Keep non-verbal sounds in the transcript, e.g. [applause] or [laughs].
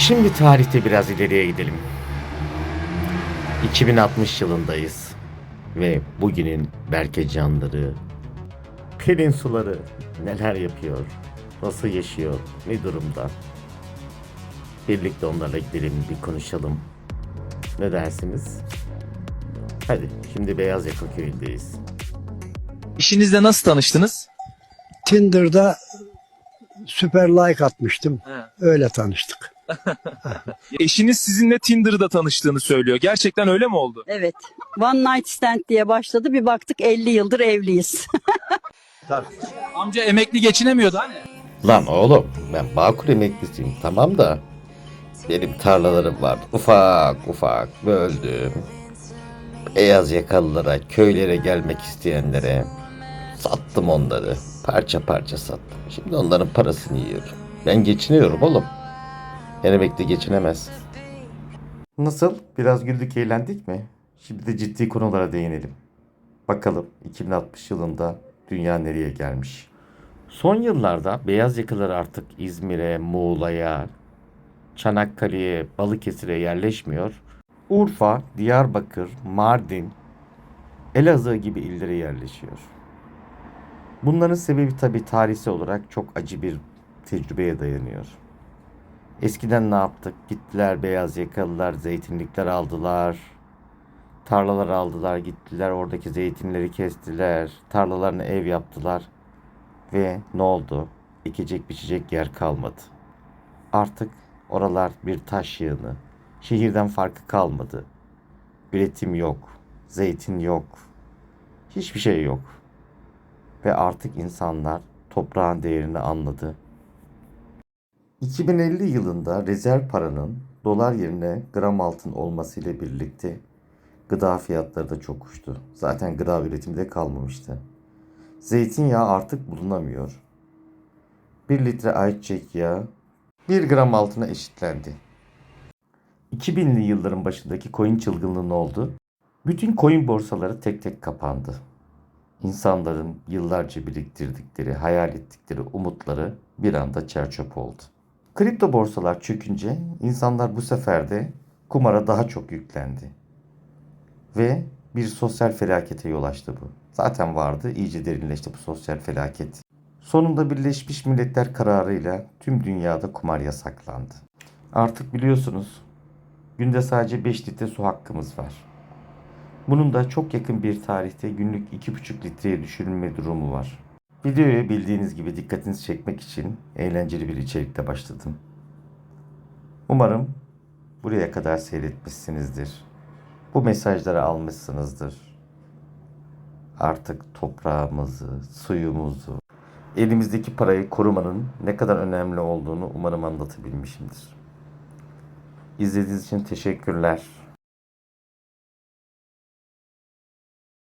Şimdi tarihte biraz ileriye gidelim. 2060 yılındayız. Ve bugünün Berkecanları, Pelin suları neler yapıyor, nasıl yaşıyor, ne durumda? Birlikte onlarla gidelim bir konuşalım. Ne dersiniz? Hadi şimdi Beyaz Yaka köyündeyiz. İşinizle nasıl tanıştınız? Tinder'da süper like atmıştım. He. Öyle tanıştık. [laughs] Eşiniz sizinle Tinder'da tanıştığını söylüyor. Gerçekten öyle mi oldu? Evet. One night stand diye başladı. Bir baktık 50 yıldır evliyiz. [laughs] Amca emekli geçinemiyordu hani. Lan oğlum ben Bağkur emeklisiyim tamam da benim tarlalarım vardı ufak ufak böldüm. Beyaz yakalılara köylere gelmek isteyenlere sattım onları parça parça sattım. Şimdi onların parasını yiyorum. Ben geçiniyorum oğlum. Emekli geçinemez. Nasıl? Biraz güldük eğlendik mi? Şimdi de ciddi konulara değinelim. Bakalım 2060 yılında dünya nereye gelmiş? Son yıllarda beyaz yakalılar artık İzmir'e, Muğla'ya, Çanakkale'ye, Balıkesir'e yerleşmiyor. Urfa, Diyarbakır, Mardin, Elazığ gibi illere yerleşiyor. Bunların sebebi tabii tarihsel olarak çok acı bir tecrübeye dayanıyor. Eskiden ne yaptık? Gittiler beyaz yakalılar, zeytinlikler aldılar. Tarlalar aldılar, gittiler oradaki zeytinleri kestiler. Tarlalarına ev yaptılar. Ve ne oldu? Ekecek biçecek yer kalmadı. Artık oralar bir taş yığını. Şehirden farkı kalmadı. Üretim yok. Zeytin yok. Hiçbir şey yok. Ve artık insanlar toprağın değerini anladı. 2050 yılında rezerv paranın dolar yerine gram altın olmasıyla birlikte gıda fiyatları da çok uçtu. Zaten gıda üretimi de kalmamıştı. Zeytinyağı artık bulunamıyor. 1 litre ayçiçek yağı 1 gram altına eşitlendi. 2000'li yılların başındaki coin çılgınlığı ne oldu? Bütün coin borsaları tek tek kapandı. İnsanların yıllarca biriktirdikleri, hayal ettikleri umutları bir anda çerçöp oldu. Kripto borsalar çökünce insanlar bu sefer de kumara daha çok yüklendi. Ve bir sosyal felakete yol açtı bu. Zaten vardı, iyice derinleşti bu sosyal felaket. Sonunda Birleşmiş Milletler kararıyla tüm dünyada kumar yasaklandı. Artık biliyorsunuz günde sadece 5 litre su hakkımız var. Bunun da çok yakın bir tarihte günlük 2,5 litreye düşürülme durumu var. Videoya bildiğiniz gibi dikkatinizi çekmek için eğlenceli bir içerikle başladım. Umarım buraya kadar seyretmişsinizdir. Bu mesajları almışsınızdır. Artık toprağımızı, suyumuzu, elimizdeki parayı korumanın ne kadar önemli olduğunu umarım anlatabilmişimdir. İzlediğiniz için teşekkürler.